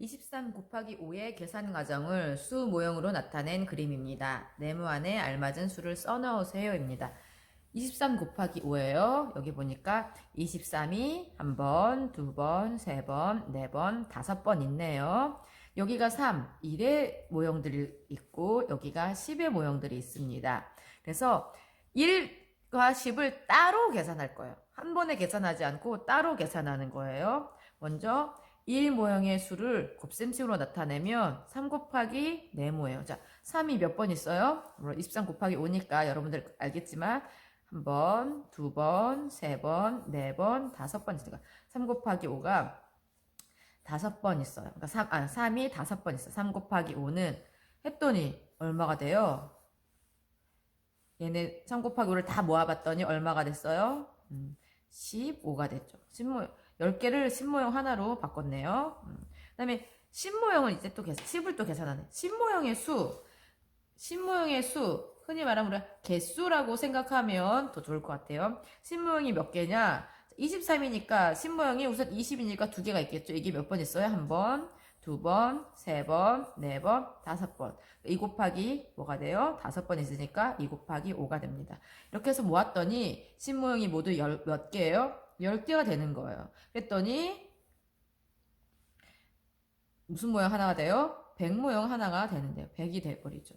23 곱하기 5의 계산 과정을 수 모형으로 나타낸 그림입니다. 네모 안에 알맞은 수를 써넣으세요 입니다. 23 곱하기 5예요. 여기 보니까 23이 한 번, 두 번, 세 번, 네 번, 다섯 번 있네요. 여기가 3, 1의 모형들이 있고 여기가 10의 모형들이 있습니다. 그래서 1과 10을 따로 계산할 거예요. 한 번에 계산하지 않고 따로 계산하는 거예요. 먼저 1 모형의 수를 곱셈식으로 나타내면 3 곱하기 네모예요. 자, 3이 몇 번 있어요? 물론 23 곱하기 5니까 여러분들 알겠지만 한 번, 두 번, 세 번, 네 번, 다섯 번 있으니까 3 곱하기 5가 다섯 번 있어요. 그러니까 3, 아, 3이 다섯 번 있어요. 3 곱하기 5는 했더니 얼마가 돼요? 얘네 3 곱하기 5를 다 모아봤더니 얼마가 됐어요? 음, 15가 됐죠. 10모, 10개를 10모형 하나로 바꿨네요. 음, 그 다음에 10모형을 이제 또 계산, 10을 또 계산하네. 10모형의 수, 10모형의 수, 흔히 말하면 우리가 개수라고 생각하면 더 좋을 것 같아요. 10모형이 몇 개냐? 23이니까 10모형이 우선 20이니까 두 개가 있겠죠. 이게 몇 번 있어요? 한 번, 두 번, 세 번, 네 번, 다섯 번. 2 곱하기 뭐가 돼요? 다섯 번 있으니까 2 곱하기 5가 됩니다. 이렇게 해서 모았더니 10모형이 모두 열, 몇 개예요? 10개가 되는 거예요. 그랬더니 무슨 모형 하나가 돼요? 100모형 하나가 되는데요. 100이 돼버리죠.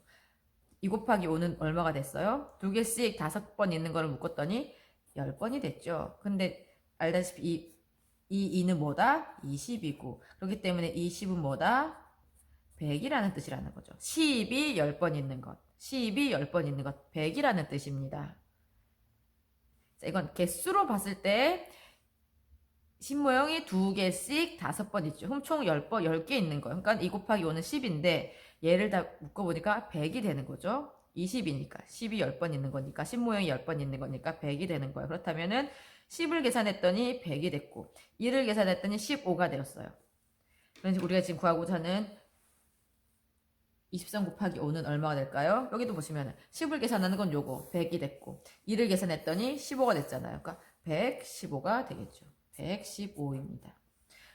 2 곱하기 5는 얼마가 됐어요? 두 개씩 다섯 번 있는 거를 묶었더니 10번이 됐죠. 근데 알다시피 이, 이 2는 뭐다? 20이고 그렇기 때문에 20은 뭐다? 100이라는 뜻이라는 거죠. 10이 10번 있는 것. 10이 10번 있는 것. 100이라는 뜻입니다. 자, 이건 개수로 봤을 때 신모형이 두 개씩 다섯 번 있죠. 그럼 총 10번, 10개 있는 거예요. 그러니까 2 곱하기 5는 10인데 얘를 다 묶어보니까 100이 되는 거죠. 20이니까 10이 10번 있는 거니까 신모형이 10번 있는 거니까 100이 되는 거예요. 그렇다면은 10을 계산했더니 100이 됐고 1을 계산했더니 15가 되었어요. 그래서 우리가 지금 구하고자 하는 23 곱하기 5는 얼마가 될까요? 여기도 보시면 10을 계산하는 건 요거 100이 됐고 1을 계산했더니 15가 됐잖아요. 그러니까 115가 되겠죠. 115입니다.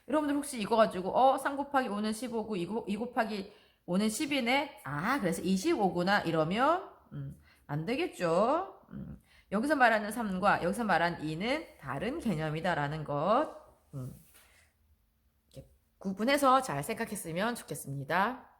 여러분들 혹시 이거 가지고 어, 3 곱하기 5는 15고 2, 곱하기 5는 10이네. 아, 그래서 25구나 이러면 음, 안 되겠죠. 음, 여기서 말하는 3과 여기서 말한 2는 다른 개념이다라는 것 음, 구분해서 잘 생각했으면 좋겠습니다.